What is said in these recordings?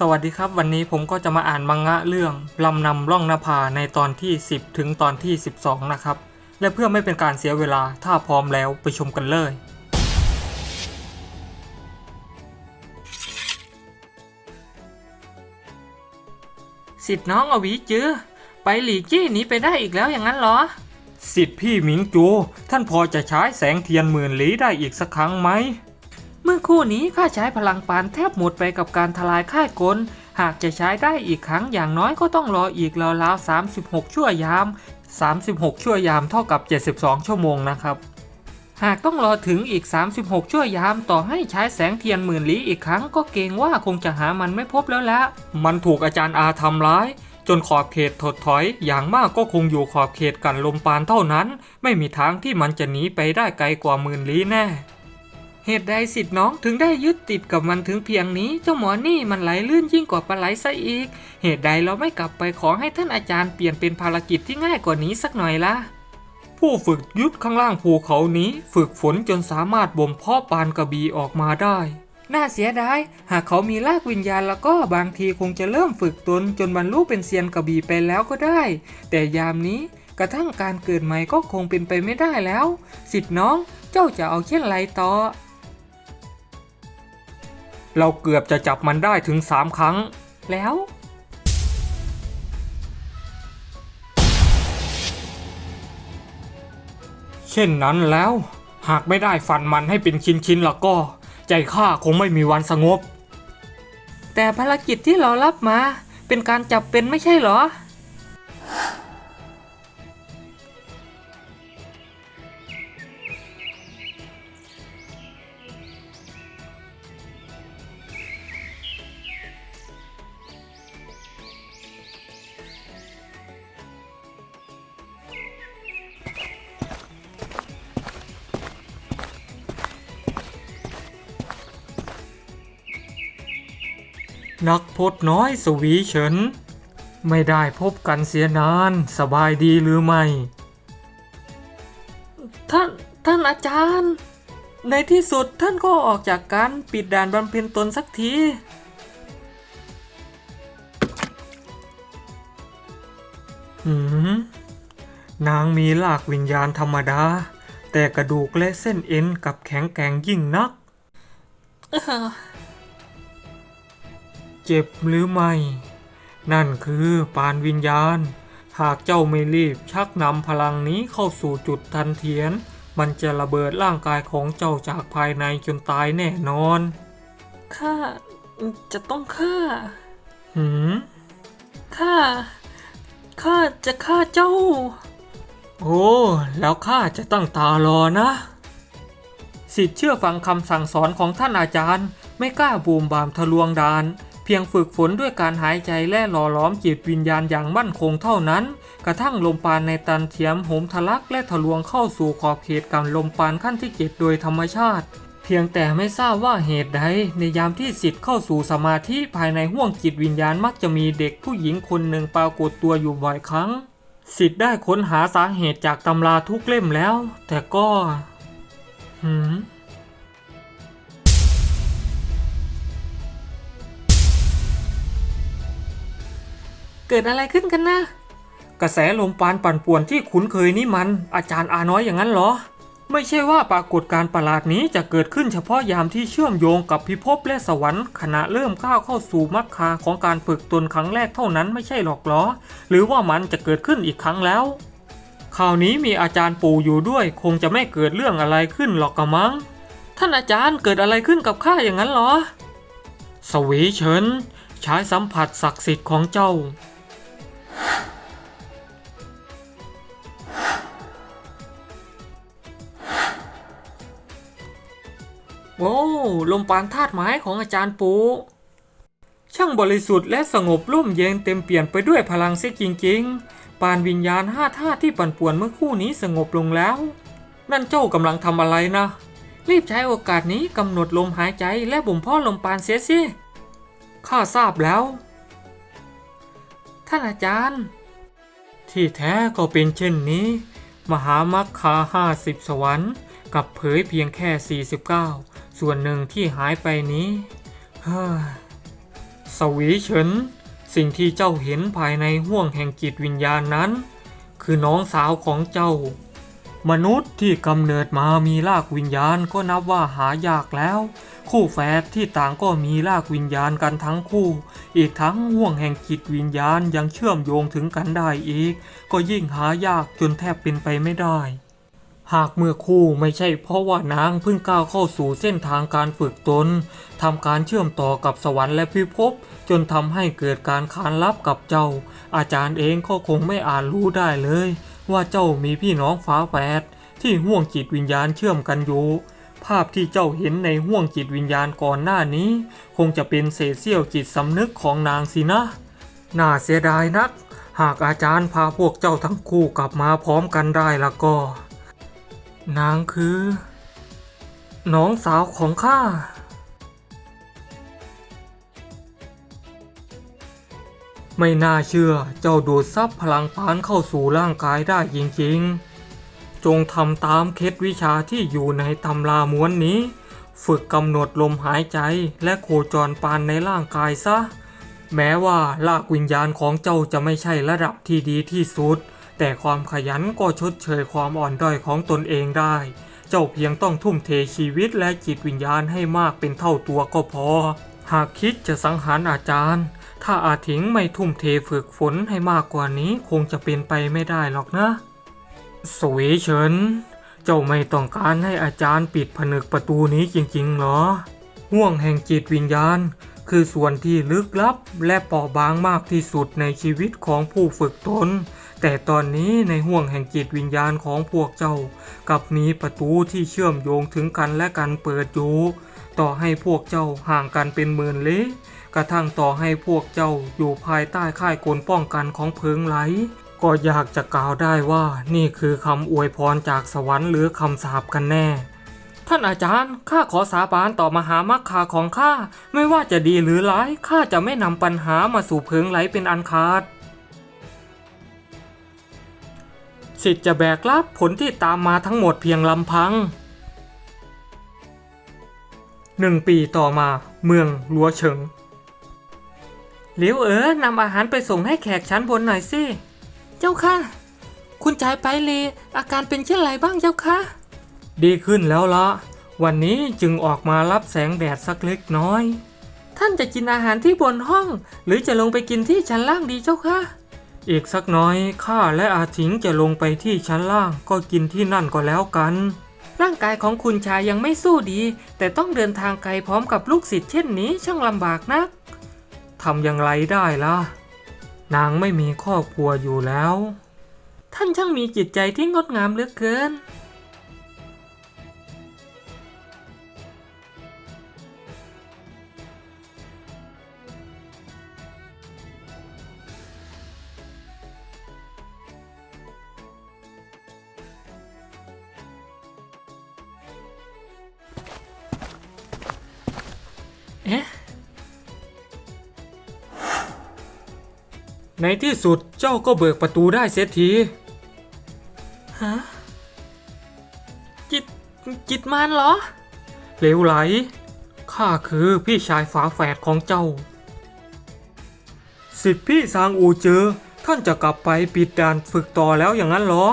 สวัสดีครับ วันนี้ผมก็จะมาอ่านมังงะเรื่องลำนำล่องนภาในตอนที่ 10 ถึงตอนที่ 12 นะครับ และเพื่อไม่เป็นการเสียเวลาถ้าพร้อมแล้วไปชมกันเลย สิทธิ์น้องอวีจื้อไปหลีจี้หนีไปได้อีกแล้วอย่างนั้นเหรอ สิทธิ์พี่หมิงจู ท่านพอจะใช้แสงเทียนหมื่นลีได้อีกสักครั้งไหม เมื่อคู่นี้ข้าใช้พลังปานแทบหมดไปกับการทลายค่ายกล หากจะใช้ได้อีกครั้งอย่างน้อยก็ต้องรออีกราวๆ36 ชั่วยาม 36 ชั่วยามเท่ากับ 72 ชั่วโมงนะครับหากต้องรอถึงอีก 36 ชั่วยามต่อให้ใช้แสงเทียนหมื่นลี้อีกครั้งก็เกรงว่าคงจะหามันไม่พบแล้วละ มันถูกอาจารย์อาทำร้าย จนขอบเขตถดถอย อย่างมากก็คงอยู่ขอบเขตกันลมปานเท่านั้น ไม่มีทางที่มันจะหนีไปได้ไกลกว่าหมื่นลี้แน่ เหตุใดสิทธิ์น้องถึงได้ยึดติดกับมันถึงเพียงนี้ เจ้าหมอนี่มันไหลลื่นยิ่งกว่าปลาไหลซะอีก เหตุใดเราไม่กลับไปขอให้ท่านอาจารย์เปลี่ยนเป็นภารกิจที่ง่ายกว่านี้สักหน่อยละผู้ฝึกยุทธข้างล่างภูเขานี้ ฝึกฝนจนสามารถบ่มเพาะปานกระบี่ออกมาได้ น่าเสียดายหากเขามีลากวิญญาณแล้วก็บางทีคงจะเริ่มฝึกตนจนบรรลุเป็นเซียนกระบี่ไปแล้วก็ได้ แต่ยามนี้กระทั่งการเกิดใหม่ก็คงเป็นไปไม่ได้แล้ว สิทธิ์น้องเจ้าจะเอาเช่นไรต่อ เราเกือบจะจับมันได้ถึงสามครั้ง แล้ว เช่นนั้นแล้ว หากไม่ได้ฟันมันให้เป็นชิ้นๆแล้วก็ ใจข้าคงไม่มีวันสงบ แต่ภารกิจที่เรารับมา เป็นการจับเป็นไม่ใช่เหรอ นักพจน์น้อยสวีเฉิน ไม่ได้พบกันเสียนานสบายดีหรือไม่ ท่านท่านอาจารย์ ในที่สุดท่านก็ออกจากการปิดด่านบำเพ็ญตนสักทีหืมนางมีลากวิญญาณธรรมดา แต่กระดูกและเส้นเอ็นกลับแข็งแกร่งยิ่งนัก เจ็บหรือไม่ นั่นคือปานวิญญาณ หากเจ้าไม่รีบชักนำพลังนี้เข้าสู่จุดทันเทียน มันจะระเบิดร่างกายของเจ้าจากภายในจนตายแน่นอน ข้า จะต้องฆ่า หืม ข้า ข้าจะฆ่าเจ้า โอ้ แล้วข้าจะตั้งตารอนะสิทธิ์เชื่อฟังคำสั่งสอนของท่านอาจารย์ ไม่กล้าบูมบามทะลวงดาน เพียงฝึกฝนด้วยการหายใจและหล่อหลอมจิตวิญญาณอย่างมั่นคงเท่านั้น กระทั่งลมปานในตันเทียมโหมทะลักและทะลวงเข้าสู่ขอบเขตการลมปานขั้นที่เจ็ดโดยธรรมชาติ เพียงแต่ไม่ทราบว่าเหตุใดในยามที่สิทธิ์เข้าสู่สมาธิภายในห้วงจิตวิญญาณมักจะมีเด็กผู้หญิงคนหนึ่งปรากฏตัวอยู่บ่อยครั้งสิทธิ์ได้ค้นหาสาเหตุจากตำราทุกเล่มแล้ว แต่ก็ หืม เกิดอะไรขึ้นกันนะ กระแสลมปานปั่นป่วนที่คุ้นเคยนี่มัน อาจารย์อาน้อยอย่างนั้นเหรอ ไม่ใช่ว่าปรากฏการประหลาดนี้จะเกิดขึ้นเฉพาะยามที่เชื่อมโยงกับพิภพและสวรรค์ขณะเริ่มก้าวเข้าสู่มรรคาของการฝึกตนครั้งแรกเท่านั้นไม่ใช่หรอกหรอ หรือว่ามันจะเกิดขึ้นอีกครั้งแล้วคราวนี้มีอาจารย์ปู่อยู่ด้วย คงจะไม่เกิดเรื่องอะไรขึ้นหรอกกะมัง้งท่านอาจารย์เกิดอะไรขึ้นกับข้าอย่างนั้นเหรอ สวีเฉินใช้สัมผัสศักดิ์สิทธิ์ของเจ้า โอ้ลมปานธาตุไม้ของอาจารย์ปูช่างบริสุทธิ์และสงบร่มเย็นเต็มเปลี่ยนไปด้วยพลังเสียจริงๆ ปานวิญญาณห้าธาตุที่ปั่นป่วนเมื่อคู่นี้สงบลงแล้ว นั่นเจ้ากำลังทำอะไรนะ รีบใช้โอกาสนี้กำหนดลมหายใจและบ่มเพาะลมปานเสียสิข้าทราบแล้ว ท่านอาจารย์ ที่แท้ก็เป็นเช่นนี้ มหามัคคาห้าสิบสวรรค์ กับเผยเพียงแค่ 49 ส่วนหนึ่งที่หายไปนี้เฮ้ยสวีเฉิน สิ่งที่เจ้าเห็นภายในห้วงแห่งจิตวิญญาณนั้น คือน้องสาวของเจ้า มนุษย์ที่กำเนิดมามีรากวิญญาณก็นับว่าหายากแล้ว คู่แฝดที่ต่างก็มีรากวิญญาณกันทั้งคู่ อีกทั้งห่วงแห่งจิตวิญญาณยังเชื่อมโยงถึงกันได้อีก ก็ยิ่งหายากจนแทบเป็นไปไม่ได้ หากเมื่อคู่ไม่ใช่เพราะว่านางเพิ่งก้าวเข้าสู่เส้นทางการฝึกตนทำการเชื่อมต่อกับสวรรค์และพิภพจนทำให้เกิดการขานรับกับเจ้า อาจารย์เองก็คงไม่อาจรู้ได้เลย ว่าเจ้ามีพี่น้องฝาแฝดที่ห่วงจิตวิญญาณเชื่อมกันอยู่ ภาพที่เจ้าเห็นในห่วงจิตวิญญาณก่อนหน้านี้ คงจะเป็นเศษเสี้ยวจิตสำนึกของนางสินะ น่าเสียดายนัก หากอาจารย์พาพวกเจ้าทั้งคู่กลับมาพร้อมกันได้ละก็ นางคือ น้องสาวของข้า ไม่น่าเชื่อเจ้าดูดซับพลังปานเข้าสู่ร่างกายได้จริงๆ จงทำตามเคล็ดวิชาที่อยู่ในตำราม้วนนี้ ฝึกกำหนดลมหายใจและโคจรปานในร่างกายซะ แม้ว่าลากวิญญาณของเจ้าจะไม่ใช่ระดับที่ดีที่สุด แต่ความขยันก็ชดเชยความอ่อนด้อยของตนเองได้ เจ้าเพียงต้องทุ่มเทชีวิตและจิตวิญญาณให้มากเป็นเท่าตัวก็พอ หากคิดจะสังหารอาจารย์ ถ้าอาถิงไม่ทุ่มเทฝึกฝนให้มากกว่านี้คงจะเป็นไปไม่ได้หรอกนะสวีเฉิน เจ้าไม่ต้องการให้อาจารย์ปิดผนึกประตูนี้จริงๆหรอ ห่วงแห่งจิตวิญญาณ คือส่วนที่ลึกลับและเปราะบางมากที่สุดในชีวิตของผู้ฝึกตน แต่ตอนนี้ในห่วงแห่งจิตวิญญาณของพวกเจ้า กับมีประตูที่เชื่อมโยงถึงกันและกันเปิดอยู่ ต่อให้พวกเจ้าห่างกันเป็นหมื่นลี้กระทั่งต่อให้พวกเจ้าอยู่ภายใต้ค่ายกลป้องกันของเพิงไหล ก็อยากจะกล่าวได้ว่านี่คือคำอวยพรจากสวรรค์หรือคำสาปกันแน่ ท่านอาจารย์ข้าขอสาบานต่อมหามัคคาของข้าไม่ว่าจะดีหรือร้ายข้าจะไม่นำปัญหามาสู่เพิงไหลเป็นอันขาด สิทธิ์จะแบกรับผลที่ตามมาทั้งหมดเพียงลำพังหนึ่งปีต่อมาเมืองลัวเฉิงหลิวเอ๋อนำอาหารไปส่งให้แขกชั้นบนหน่อยสิ เจ้าค่ะ คุณชายไปลยอาการเป็นเช่นไรบ้างเจ้าค่ะ ดีขึ้นแล้วละวันนี้จึงออกมารับแสงแดดสักเล็กน้อย ท่านจะกินอาหารที่บนห้อง หรือจะลงไปกินที่ชั้นล่างดีเจ้าค่ะ อีกสักน้อยข้าและอาถิงจะลงไปที่ชั้นล่างก็กินที่นั่นก็แล้วกัน ร่างกายของคุณชายยังไม่สู้ดี แต่ต้องเดินทางไกลพร้อมกับลูกศิษย์เช่นนี้ช่างลำบากนักทำอย่างไรได้ล่ะ นางไม่มีครอบครัวอยู่แล้ว ท่านช่างมีจิตใจที่งดงามเหลือเกิน เอ๊ะในที่สุดเจ้าก็เบิกประตูได้เสียที ฮะ จิต จิตมานเหรอเหลวไหล ข้าคือพี่ชายฝาแฝดของเจ้า สิทธิพี่ซางอูเจอ ท่านจะกลับไปปิดด่านฝึกต่อแล้วอย่างนั้นเหรอ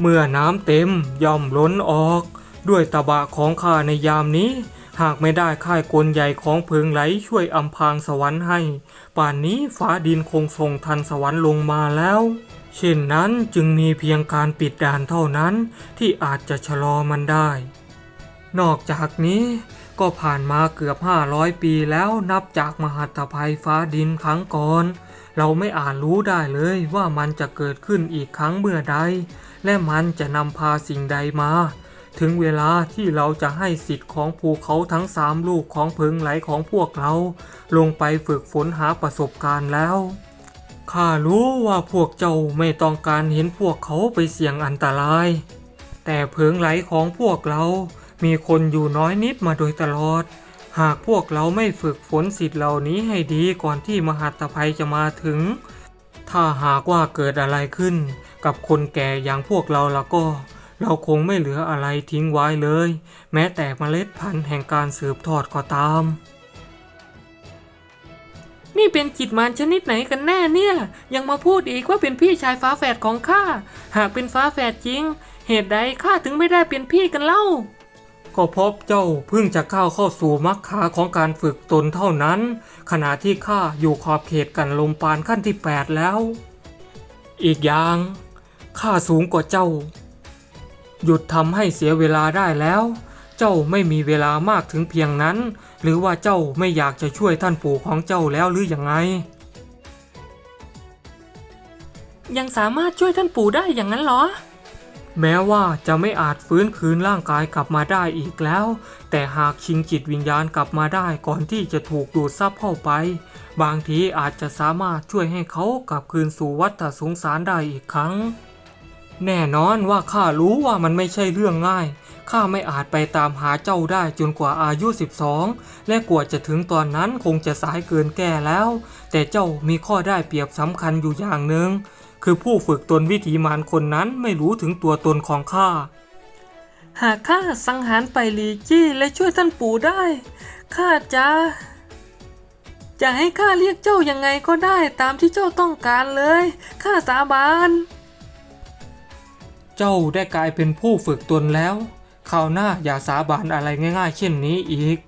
เมื่อน้ำเต็มย่อมล้นออก ด้วยตะบะของข้าในยามนี้ หากไม่ได้ค่ายกลใหญ่ของเพิงไหลช่วยอำพางสวรรค์ให้ ป่านนี้ฟ้าดินคงส่งทันสวรรค์ลงมาแล้ว เช่นนั้นจึงมีเพียงการปิดด่านเท่านั้นที่อาจจะชะลอมันได้ นอกจากนี้ก็ผ่านมาเกือบ 500 ปีแล้วนับจากมหัตภัยฟ้าดินครั้งก่อน เราไม่อาจรู้ได้เลยว่ามันจะเกิดขึ้นอีกครั้งเมื่อใด และมันจะนำพาสิ่งใดมา ถึงเวลาที่เราจะให้สิทธิ์ของภูเขาทั้งสามลูกของเพิงไหลของพวกเรา ลงไปฝึกฝนหาประสบการณ์แล้ว ข้ารู้ว่าพวกเจ้าไม่ต้องการเห็นพวกเขาไปเสี่ยงอันตราย แต่เพิงไหลของพวกเรา มีคนอยู่น้อยนิดมาโดยตลอด หากพวกเราไม่ฝึกฝนสิทธิ์เหล่านี้ให้ดีก่อนที่มหัตภัยจะมาถึง ถ้าหากว่าเกิดอะไรขึ้น กับคนแก่อย่างพวกเราแล้วก็ เราคงไม่เหลืออะไรทิ้งไว้เลย แม้แต่เมล็ดพันธุ์แห่งการสืบทอดก็ตาม นี่เป็นจิตมารชนิดไหนกันแน่เนี่ย ยังมาพูดอีกว่าเป็นพี่ชายฟ้าแฝดของข้า หากเป็นฟ้าแฝดจริง เหตุใดข้าถึงไม่ได้เป็นพี่กันเล่า ก็เพบเจ้าเพิ่งจะก้าวเข้าสู่มรรคาของการฝึกตนเท่านั้น ขณะที่ข้าอยู่ขอบเขตกันลมปานขั้นที่ 8 แล้ว อีกอย่างข้าสูงกว่าเจ้า หยุดทำให้เสียเวลาได้แล้ว เจ้าไม่มีเวลามากถึงเพียงนั้น หรือว่าเจ้าไม่อยากจะช่วยท่านปู่ของเจ้าแล้วหรืออยังไง ยังสามารถช่วยท่านปู่ได้อย่างนั้นเหรอ แม้ว่าจะไม่อาจฟื้นคืนร่างกายกลับมาได้อีกแล้ว แต่หากชิงจิตวิญญาณกลับมาได้ก่อนที่จะถูกดูดซับเข้าไป บางทีอาจจะสามารถช่วยให้เขากลับคืนสู่วัฏสงสารได้อีกครั้ง แน่นอนว่าข้ารู้ว่ามันไม่ใช่เรื่องง่าย ข้าไม่อาจไปตามหาเจ้าได้จนกว่าอายุ 12 และกว่าจะถึงตอนนั้นคงจะสายเกินแก่แล้ว แต่เจ้ามีข้อได้เปรียบสำคัญอยู่อย่างหนึ่ง คือผู้ฝึกตนวิถีมารคนนั้นไม่รู้ถึงตัวตนของข้า หากข้าสังหารไปลีจี้และช่วยท่านปู่ได้ ข้าจะจะให้ข้าเรียกเจ้ายังไงก็ได้ตามที่เจ้าต้องการเลย ข้าสาบาน จ้าได้กลายเป็นผู้ฝึกตนแล้วคราวหน้าอย่าสาบานอะไรง่าย ๆ เช่นนี้อีก